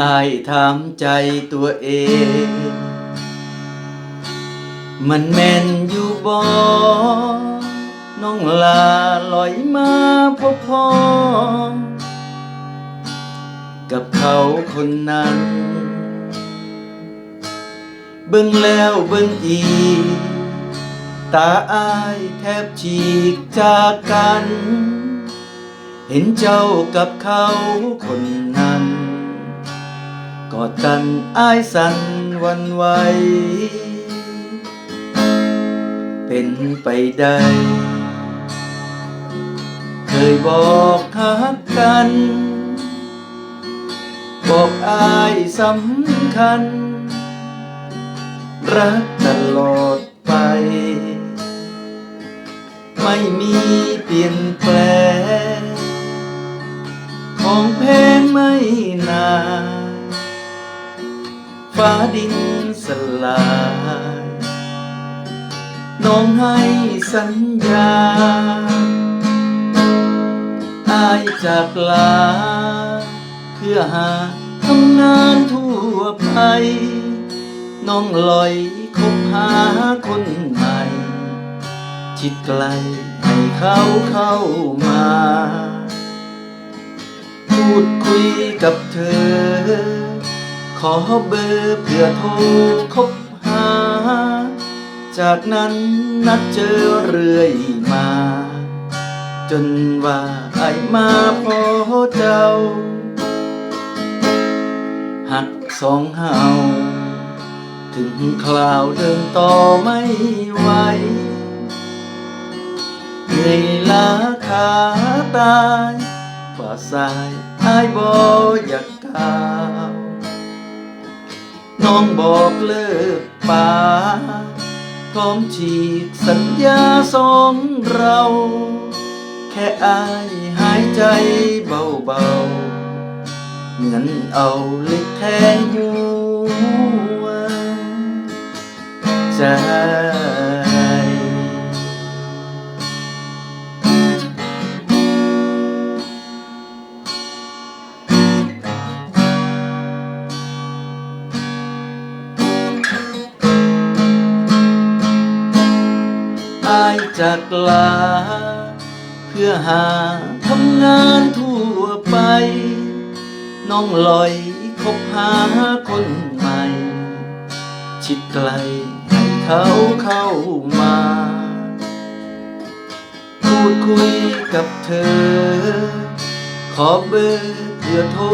อายถามใจตัวเอง มันแม่นอยู่บ่น้องลาลอยมาพบพอ กับเขาคนนั้น เบิ่งแล้วเบิ่งอีก ตาอายแทบฉีกจากกัน เห็นเจ้ากับเขาคนนั้น กอดกันอายสันวันไหว เป็นไปได้ เคยบอกฮักกัน บอกอายสำคัญ รักตลอดไป ไม่มีเปลี่ยนแปลงของเพลงไม่นาน ฟ้าดินสลายน้องให้สัญญาอายจากลา เพื่อหาทำงานทั่วไป น้องลอยคบหาคนใหม่ ชิดไกลให้เขาเข้ามา พูดคุยกับเธอ ขอเบอร์เพื่อโทรคบหา จากนั้นนัดเจอเรื่อยมา จนว่าไอมาพอเจ้า หักสองเฮาถึงคราวเดินต่อไม่ไหวเหนื่อยล้าขาตายฝ่าสายไอายบออยากกาว น้องบอกเลิกป่าพร้อมฉีกสัญญาสองเรา แค่อายหายใจเบาๆ เหมือนเอาเล็กแทงหัวใจ จากลา เพื่อหาทำงานทั่วไป น้องลอยคบหาคนใหม่ ชิดไกลให้เขาเข้ามา พูดคุยกับเธอ ขอเบอร์เพื่อโทร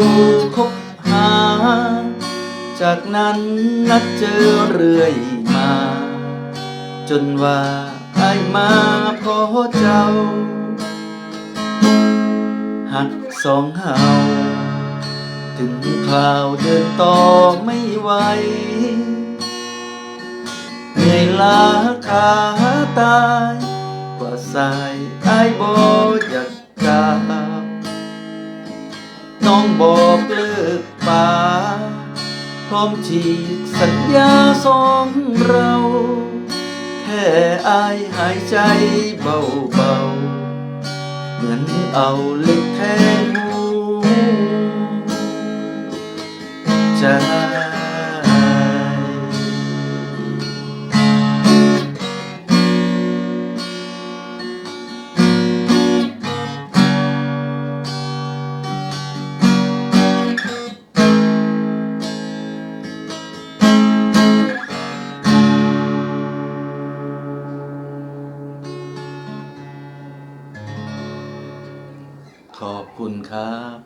คบหา จากนั้นนัดเจอเรื่อยมา จนว่า ไอมาพอเจ้า หักสองเฮาถึงคราวเดินต่อไม่ไหวเหนื่อยล้าขาตายกว่าสายไอ้บออยากกล่าน้องบอกเลิกป่าพร้อมฉีกสัญญาสองเรา ค่อายหายใจเบาเบาเหมือนเอาเหล็กแทงหัวใจ ขอบคุณครับ